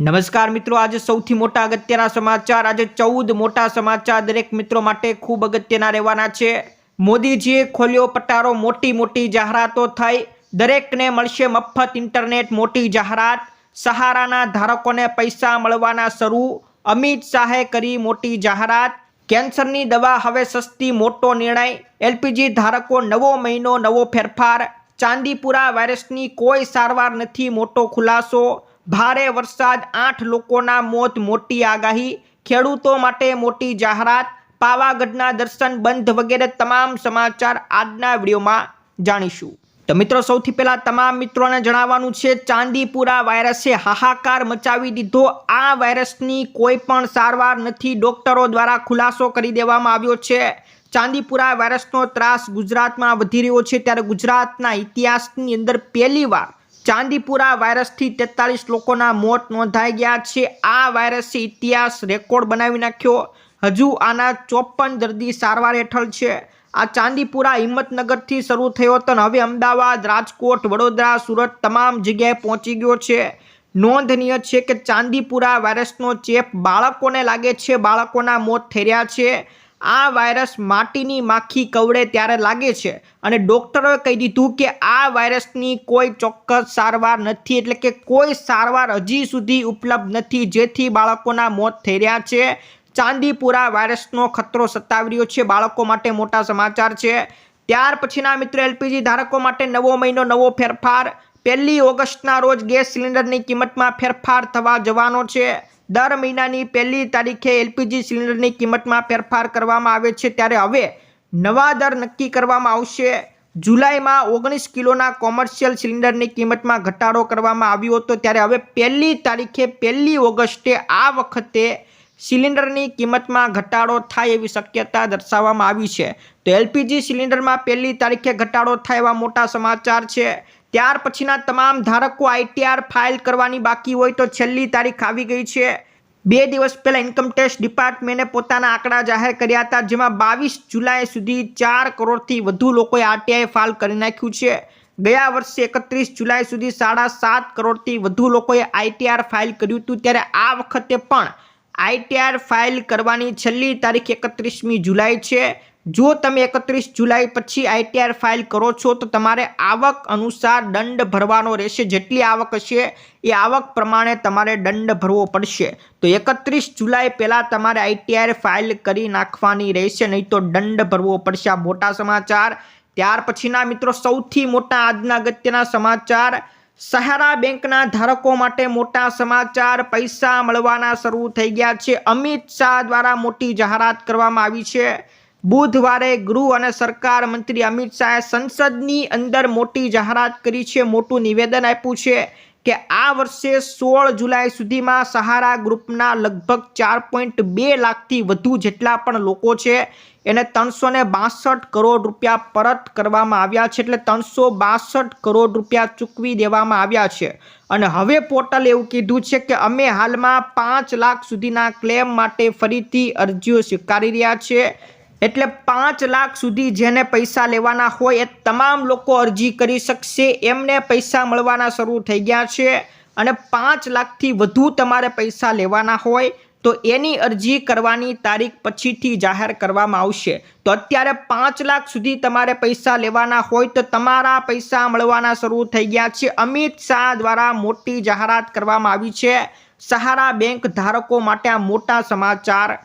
નમસ્કાર મિત્રો, આજે સૌથી મોટા અગત્યના સમાચાર, આજે ચૌદ મોટા સમાચાર દરેક મિત્રો માટે ખૂબ અગત્યના રહેવાના છે. મોદીજીએ ખોલ્યો પટારો, મોટી મોટી જાહેરાતો થઈ. દરેકને મળશે મફત ઇન્ટરનેટ, મોટી જાહેરાત. સહારાના ધારકોને પૈસા મળવાના શરૂ. અમિત શાહે કરી મોટી જાહેરાત. કેન્સરની દવા હવે સસ્તી, મોટો નિર્ણય. એલપીજી ધારકો નવો મહિનો, નવો ફેરફાર. ચાંદીપુરા વાયરસની કોઈ સારવાર નથી, મોટો ખુલાસો. ભારે વરસાદ, આઠ લોકોના મોત, મોટી આગાહી, ખેડૂતો માટે મોટી જાહેરાત, પાવાગઢના દર્શન બંધ વગેરે તમામ સમાચાર આજના વિડીયોમાં જાણીશું. તો મિત્રો, સૌથી પહેલાં તમામ મિત્રોને જણાવવાનું છે, ચાંદીપુરા વાયરસે હાહાકાર મચાવી દીધો. આ વાયરસની કોઈ પણ સારવાર નથી, ડોક્ટરો દ્વારા ખુલાસો કરી દેવામાં આવ્યો છે. ચાંદીપુરા વાયરસનો ત્રાસ ગુજરાતમાં વધી રહ્યો છે. ત્યારે ગુજરાતના ઇતિહાસની અંદર પહેલીવાર ચાંદીપુરા વાયરસથી તેતાલીસ લોકોના મોત નોંધાઈ ગયા છે. આ વાયરસે ઇતિહાસ રેકોર્ડ બનાવી નાખ્યો. હજુ આના ચોપન દર્દી સારવાર હેઠળ છે. આ ચાંદીપુરા હિંમતનગરથી શરૂ થયો હતો હવે અમદાવાદ, રાજકોટ, વડોદરા, સુરત તમામ જગ્યાએ પહોંચી ગયો છે. નોંધનીય છે કે ચાંદીપુરા વાયરસનો ચેપ બાળકોને લાગે છે. બાળકોના મોત થઈ રહ્યા છે. આ વાયરસ માટીની માખી કવડે ત્યારે લાગે છે. અને ડોક્ટરોએ કહી દીધું કે આ વાયરસની કોઈ ચોક્કસ સારવાર નથી, એટલે કે કોઈ સારવાર હજી સુધી ઉપલબ્ધ નથી, જેથી બાળકોના મોત થઈ રહ્યા છે. ચાંદીપુરા વાયરસનો ખતરો સતાવી રહ્યો છે, બાળકો માટે મોટા સમાચાર છે. ત્યાર પછીના મિત્રો એલપીજી ધારકો માટે નવો મહિનો, નવો ફેરફાર. પહેલી ઓગસ્ટના રોજ ગેસ સિલિન્ડરની કિંમતમાં ફેરફાર થવા જવાનો છે. દર મહિનાની પહેલી તારીખે એલપીજી સિલિન્ડરની કિંમતમાં ફેરફાર કરવામાં આવે છે ત્યારે હવે નવા દર નક્કી કરવામાં આવશે. જુલાઈમાં ઓગણીસ કિલોના કોમર્શિયલ સિલિન્ડરની કિંમતમાં ઘટાડો કરવામાં આવ્યો હતો ત્યારે હવે પહેલી તારીખે પહેલી ઓગસ્ટે આ વખતે સિલિન્ડરની કિંમતમાં ઘટાડો થાય એવી શક્યતા દર્શાવવામાં આવી છે. તો એલપીજી સિલિન્ડરમાં પહેલી તારીખે ઘટાડો થાય એવા મોટા સમાચાર છે. ત્યાર પછીના તમામ ધારકો આઈટીઆર ફાઇલ કરવાની બાકી હોય તો છેલ્લી તારીખ આવી ગઈ છે. બે દિવસ પહેલાં ઇન્કમટેક્સ ડિપાર્ટમેન્ટે પોતાના આંકડા જાહેર કર્યા હતા, જેમાં બાવીસ જુલાઈ સુધી ચાર કરોડથી વધુ લોકોએ આરટીઆઈ ફાઇલ કરી નાખ્યું છે. ગયા વર્ષે એકત્રીસ જુલાઈ સુધી સાડા સાત કરોડથી વધુ લોકોએ આઈટીઆર ફાઇલ કર્યું હતું, ત્યારે આ વખતે પણ આઈટીઆર ફાઇલ કરવાની છેલ્લી તારીખ એકત્રીસમી જુલાઈ છે. જો તમે એકત્રીસ જુલાઈ પછી આઈટીઆર ફાઇલ કરો છો, તો તમારે આવક અનુસાર દંડ ભરવાનો રહેશે. જેટલી આવક હશે, એ આવક પ્રમાણે તમારે દંડ ભરવો પડશે. તો એકત્રીસ જુલાઈ પહેલાં તમારે આઈટીઆર ફાઇલ કરી નાખવાની રહેશે, નહીં તો દંડ ભરવો પડશે. આ મોટા સમાચાર. ત્યાર પછીના મિત્રો, સૌથી મોટા આજના અગત્યના સમાચાર. સહારા બેંકના ધારકો માટે મોટા સમાચાર. પૈસા મળવાના શરૂ થઈ ગયા છે. અમિત શાહ દ્વારા મોટી જાહેરાત કરવામાં આવી છે. બુધવારે ગૃહ અને સરકાર મંત્રી અમિત શાહે સંસદની અંદર મોટી જાહેરાત કરી છે. મોટું નિવેદન આપ્યું છે કે આ વર્ષે સોળ જુલાઈ સુધીમાં સહારા ગ્રુપના લગભગ ચાર પોઈન્ટ બે લાખથી વધુ જેટલા પણ લોકો છે એને ત્રણસો ને બાસઠ કરોડ રૂપિયા પરત કરવામાં આવ્યા છે એટલે ત્રણસો બાસઠ કરોડ રૂપિયા ચૂકવી દેવામાં આવ્યા છે. અને હવે પોર્ટલ એવું કીધું છે કે અમે હાલમાં પાંચ લાખ સુધીના ક્લેમ માટે ફરીથી અરજીઓ સ્વીકારી રહ્યા છે. એટલે પાંચ લાખ સુધી જેને પૈસા લેવાના હોય એ તમામ લોકો અરજી કરી શકશે. એમને પૈસા મળવાના શરૂ થઈ ગયા છે અને પાંચ લાખથી વધુ તમારે પૈસા લેવાના હોય તો એની અરજી કરવાની તારીખ પછીથી જાહેર કરવામાં આવશે. તો અત્યારે પાંચ લાખ સુધી તમારે પૈસા લેવાના હોય તો તમારા પૈસા મળવાના શરૂ થઈ ગયા છે. અમિત શાહ દ્વારા મોટી જાહેરાત કરવામાં આવી છે. સહારા બેંક ધારકો માટે આ મોટા સમાચાર.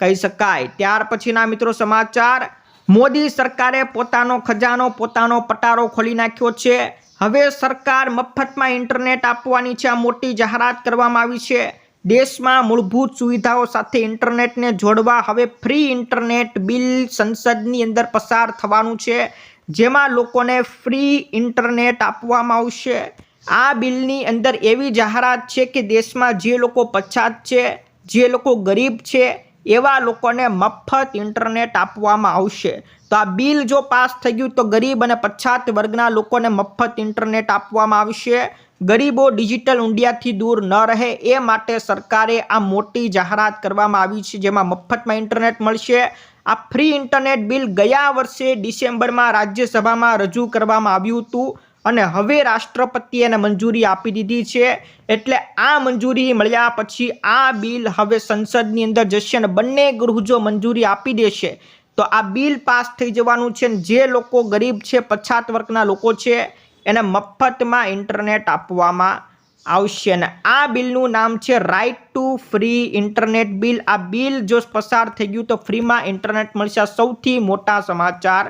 કહી શકાય. ત્યાર પછીના મિત્રો સમાચાર. મોદી સરકારે પોતાનો ખજાનો, પોતાનો પટારો ખોલી નાખ્યો છે. હવે સરકાર મફતમાં ઇન્ટરનેટ આપવાની છે. આ મોટી જાહેરાત કરવામાં આવી છે. દેશમાં મૂળભૂત સુવિધાઓ સાથે ઇન્ટરનેટને જોડવા હવે ફ્રી ઇન્ટરનેટ બિલ સંસદની અંદર પસાર થવાનું છે. જેમાં લોકોને ફ્રી ઇન્ટરનેટ આપવામાં આવશે. આ બિલની અંદર એવી જાહેરાત છે કે દેશમાં જે લોકો પછાત છે, જે લોકો ગરીબ છે એવા લોકોને મફત ઇન્ટરનેટ આપવામાં આવશે. તો આ બિલ જો પાસ થઈ ગયું તો ગરીબ અને પછાત વર્ગના લોકોને મફત ઇન્ટરનેટ આપવામાં આવશે. ગરીબો ડિજિટલ ઇન્ડિયાથી દૂર ન રહે, એ માટે સરકારે આ મોટી જાહેરાત કરવામાં આવી છે, જેમાં મફતમાં ઇન્ટરનેટ મળશે. આ ફ્રી ઇન્ટરનેટ બિલ ગયા વર્ષે ડિસેમ્બરમાં રાજ્યસભામાં રજૂ કરવામાં આવ્યું હતું. અને હવે રાષ્ટ્રપતિએ એને મંજૂરી આપી દીધી છે. એટલે આ મંજૂરી મળ્યા પછી આ બિલ હવે સંસદની અંદર જશે અને બંને ગૃહ જો મંજૂરી આપી દેશે. તો આ બિલ પાસ થઈ જવાનું છે જે લોકો ગરીબ છે, પછાત વર્ગના લોકો છે, એને મફતમાં ઇન્ટરનેટ આપવામાં આવશે. અને આ બિલનું નામ છે right to free internet bill આ બિલ જો પસાર થઈ ગયું તો ફ્રીમાં ઇન્ટરનેટ મળશે. સૌથી મોટા સમાચાર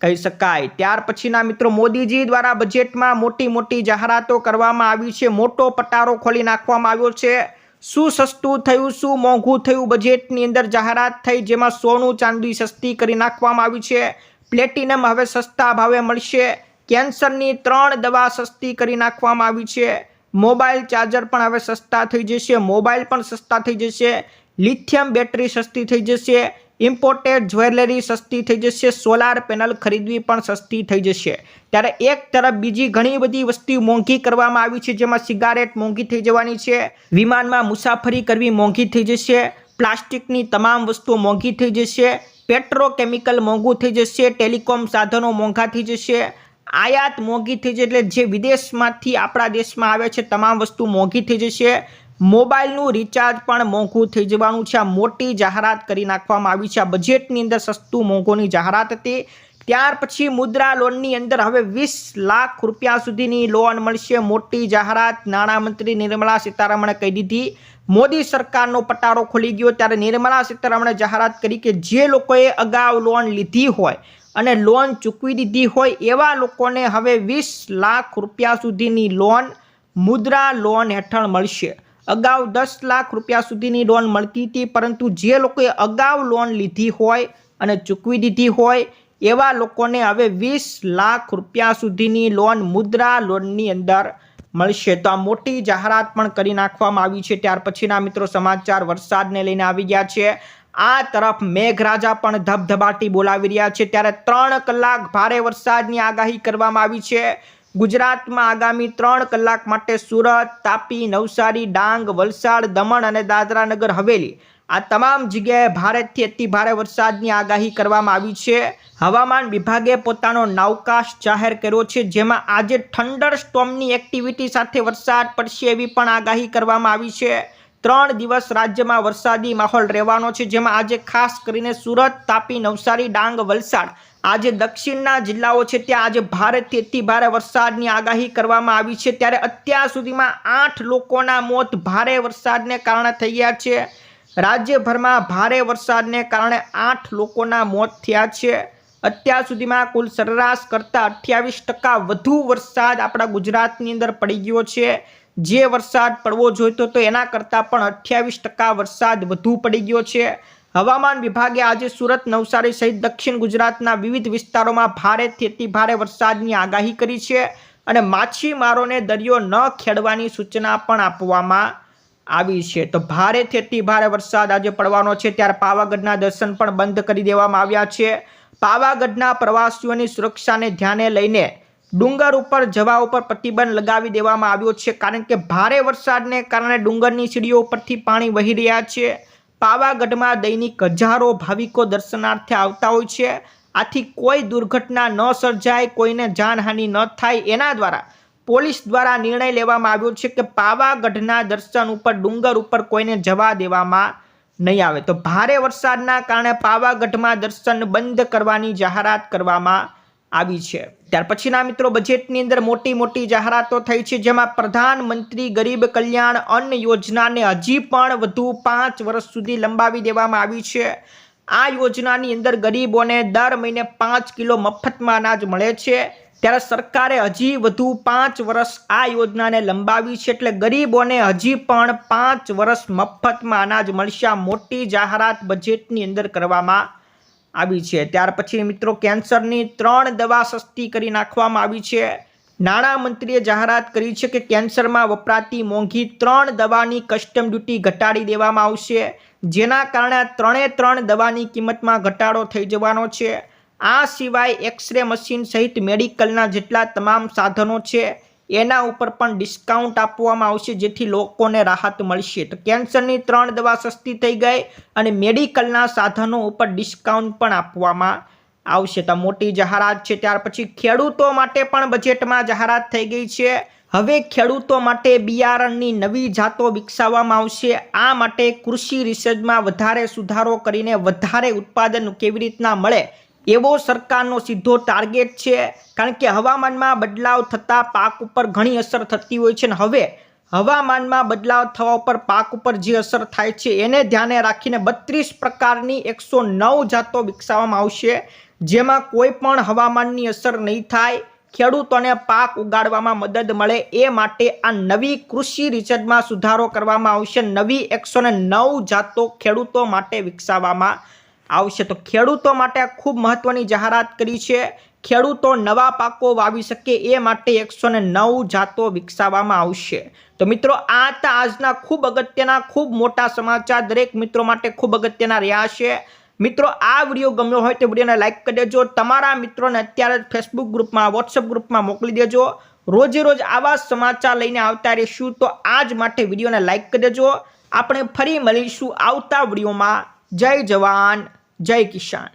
કહી શકાય. ત્યાર પછીના મિત્રો, મોદીજી દ્વારા બજેટમાં મોટી મોટી જાહેરાતો કરવામાં આવી છે. મોટો પટારો ખોલી નાખવામાં આવ્યો છે. શું સસ્તું થયું, શું મોંઘું થયું બજેટની અંદર જાહેરાત થઈ જેમાં સોનું, ચાંદી સસ્તી કરી નાખવામાં આવી છે. પ્લેટિનમ હવે સસ્તા ભાવે મળશે. કેન્સરની ત્રણ દવા સસ્તી કરી નાખવામાં આવી છે. મોબાઈલ ચાર્જર પણ હવે સસ્તા થઈ જશે. મોબાઈલ પણ સસ્તા થઈ જશે. લિથિયમ બેટરી સસ્તી થઈ જશે. ઇમ્પોર્ટેડ જ્વેલરી સસ્તી થઈ જશે સોલાર પેનલ ખરીદવી પણ સસ્તી થઈ જશે. ત્યારે એક તરફ બીજી ઘણી બધી વસ્તુ મોંઘી કરવામાં આવી છે, જેમાં સિગારેટ મોંઘી થઈ જવાની છે, વિમાનમાં મુસાફરી કરવી મોંઘી થઈ જશે, પ્લાસ્ટિકની તમામ વસ્તુઓ મોંઘી થઈ જશે પેટ્રોકેમિકલ મોંઘું થઈ જશે ટેલિકોમ સાધનો મોંઘા થઈ જશે, આયાત મોંઘી થઈ જશે, એટલે જે વિદેશમાંથી આપણા દેશમાં આવે છે, તમામ વસ્તુ મોંઘી થઈ જશે. મોબાઈલનું રિચાર્જ પણ મોંઘું થઈ જવાનું છે. આ મોટી જાહેરાત કરી નાખવામાં આવી છે. આ બજેટની અંદર સસ્તું મોંઘોની જાહેરાત હતી. ત્યાર પછી મુદ્રા લોનની અંદર હવે વીસ લાખ રૂપિયા સુધીની લોન મળશે. મોટી જાહેરાત નાણામંત્રી નિર્મલા સીતારમણે કહી દીધી. મોદી સરકારનો પટારો ખોલી ગયો ત્યારે નિર્મલા સીતારમણે જાહેરાત કરી કે જે લોકોએ અગાઉ લોન લીધી હોય અને લોન ચૂકવી દીધી હોય એવા લોકોને હવે વીસ લાખ રૂપિયા સુધીની લોન મુદ્રા લોન હેઠળ મળશે. અગાઉ દસ લાખ રૂપિયા સુધીની લોન મળતી હતી, પરંતુ જે લોકોએ અગાઉ લોન લીધી હોય અને ચૂકવી દીધી હોય, એવા લોકોને હવે વીસ લાખ રૂપિયા સુધીની લોન મુદ્રા લોનની અંદર મળશે. તો આ મોટી જાહેરાત પણ કરી નાખવામાં આવી છે. ત્યાર પછીના મિત્રો સમાચાર વરસાદને લઈને આવી ગયા છે. આ તરફ મેઘરાજા પણ ધબધબાટી બોલાવી રહ્યા છે. ત્યારે ત્રણ કલાક ભારે વરસાદની આગાહી કરવામાં આવી છે. ગુજરાતમાં આગામી ત્રણ કલાક માટે સુરત, તાપી, નવસારી, ડાંગ, વલસાડ, દમણ અને દાદરા નગર હવેલી. આ તમામ જગ્યાએ ભારેથી અતિ ભારે વરસાદની આગાહી કરવામાં આવી છે. હવામાન વિભાગે પોતાનો નાવકાશ જાહેર કર્યો છે, જેમાં આજે ઠંડર સ્ટોમની એક્ટિવિટી સાથે વરસાદ પડશે એવી પણ આગાહી કરવામાં આવી છે. ત્રણ દિવસ રાજ્યમાં વરસાદી માહોલ રહેવાનો છે, જેમાં આજે ખાસ કરીને સુરત, તાપી, નવસારી, ડાંગ, વલસાડ આજે દક્ષિણના જિલ્લાઓ છે, ત્યાં આજે ભારતથી અતિ ભારે વરસાદની આગાહી કરવામાં આવી છે. ત્યારે અત્યાર સુધીમાં આઠ લોકોના મોત ભારે વરસાદને કારણે થઈ ગયા છે. રાજ્યભરમાં ભારે વરસાદને કારણે આઠ લોકોના મોત થયા છે. અત્યાર સુધીમાં કુલ સરેરાશ કરતાં અઠ્યાવીસ ટકા વધુ વરસાદ આપણા ગુજરાતની અંદર પડી ગયો છે. જે વરસાદ પડવો જોઈતો તો એના કરતાં પણ અઠ્યાવીસ ટકા વરસાદ વધુ પડી ગયો છે. હવામાન વિભાગે આજે સુરત, નવસારી સહિત દક્ષિણ ગુજરાતના વિવિધ વિસ્તારોમાં ભારેથી અતિ ભારે વરસાદની આગાહી કરી છે અને માછીમારોને દરિયો ન ખેડવાની સૂચના પણ આપવામાં આવી છે. તો ભારેથી અતિ ભારે વરસાદ આજે પડવાનો છે, ત્યારે પાવાગઢના દર્શન પણ બંધ કરી દેવામાં આવ્યા છે. પાવાગઢના પ્રવાસીઓની સુરક્ષાને ધ્યાને લઈને ડુંગર ઉપર, જવા ઉપર પ્રતિબંધ લગાવી દેવામાં આવ્યો છે, કારણ કે ભારે વરસાદને કારણે ડુંગરની સીડીઓ ઉપરથી પાણી વહી રહ્યા છે. પાવાગઢમાં દૈનિક હજારો ભાવિકો દર્શનાર્થે આવતા હોય છે. આથી કોઈ દુર્ઘટના ન સર્જાય, કોઈને જાનહાનિ ન થાય. એના દ્વારા પોલીસ દ્વારા નિર્ણય લેવામાં આવ્યો છે કે પાવાગઢના દર્શન ઉપર, ડુંગર ઉપર કોઈને જવા દેવામાં નહીં આવે. તો ભારે વરસાદના કારણે પાવાગઢમાં દર્શન બંધ કરવાની જાહેરાત કરવામાં આવી છે. ત્યાર પછીના મિત્રો બજેટની અંદર મોટી મોટી જાહેરાતો થઈ છે, જેમાં પ્રધાનમંત્રી ગરીબ કલ્યાણ અન્ન યોજનાને હજી પણ વધુ પાંચ વર્ષ સુધી લંબાવી દેવામાં આવી છે. આ યોજનાની અંદર ગરીબોને દર મહિને પાંચ કિલો મફતમાં અનાજ મળે છે. ત્યારે સરકારે હજી વધુ પાંચ વર્ષ આ યોજનાને લંબાવી છે, એટલે ગરીબોને હજી પણ પાંચ વર્ષ મફતમાં અનાજ મળશે. મોટી જાહેરાત બજેટની અંદર કરવામાં આવી છે. ત્યાર પછી મિત્રો કેન્સરની ત્રણ દવા સસ્તી કરી નાખવામાં આવી છે. નાણામંત્રીએ જાહેરાત કરી છે કે કેન્સરમાં વપરાતી મોંઘી ત્રણ દવાની કસ્ટમ ડ્યુટી ઘટાડી દેવામાં આવશે. જેના કારણે ત્રણે ત્રણ દવાની કિંમતમાં ઘટાડો થઈ જવાનો છે. આ સિવાય એક્સરે મશીન સહિત મેડિકલના જેટલા તમામ સાધનો છે. એના ઉપર પણ ડિસ્કાઉન્ટ આપવામાં આવશે, જેથી લોકોને રાહત મળશે. તો કેન્સરની ત્રણ દવા સસ્તી થઈ ગઈ અને મેડિકલના સાધનો ઉપર ડિસ્કાઉન્ટ પણ આપવામાં આવશે. તો મોટી જાહેરાત છે. ત્યાર પછી ખેડૂતો માટે પણ બજેટમાં જાહેરાત થઈ ગઈ છે. હવે ખેડૂતો માટે બિયારણની નવી જાતો વિકસાવવામાં આવશે. આ માટે કૃષિ રિસર્ચમાં વધારે સુધારો કરીને વધારે ઉત્પાદન કેવી રીતના મળે એવો સરકારનો સીધો ટાર્ગેટ છે. કારણ કે હવામાનમાં બદલાવ થતાં પાક ઉપર ઘણી અસર થતી હોય છે ને હવે હવામાનમાં બદલાવ થવા ઉપર પાક ઉપર જે અસર થાય છે એને ધ્યાને રાખીને બત્રીસ પ્રકારની એકસો નવ જાતો વિકસાવવામાં આવશે. જેમાં કોઈ પણ હવામાનની અસર નહીં થાય. ખેડૂતોને પાક ઉગાડવામાં મદદ મળે એ માટે આ નવી કૃષિ રિસર્ચમાં સુધારો કરવામાં આવશે. નવી એકસો નવ જાતો ખેડૂતો માટે વિકસાવવામાં આવશે. તો ખેડૂતો માટે ખૂબ મહત્વની જાહેરાત કરી છે. ખેડૂતો નવા પાકો વાવી શકે એ માટે એકસો નવ જાતો વિકસાવવામાં આવશે. તો મિત્રો, આ હતા આજના ખૂબ અગત્યના, ખૂબ મોટા સમાચાર. દરેક મિત્રો માટે ખૂબ અગત્યના રહ્યા છે. મિત્રો, આ વીડિયો ગમ્યો હોય તો વિડીયોને લાઇક કરી દેજો. તમારા મિત્રોને અત્યારે ફેસબુક ગ્રુપમાં વોટ્સઅપ ગ્રુપમાં મોકલી દેજો. રોજે રોજ આવા સમાચાર લઈને આવતા રહીશું તો આજ માટે વિડીયોને લાઇક કરી દેજો. આપણે ફરી મળીશું આવતા વિડીયોમાં. જય જવાન. જય કિસાન.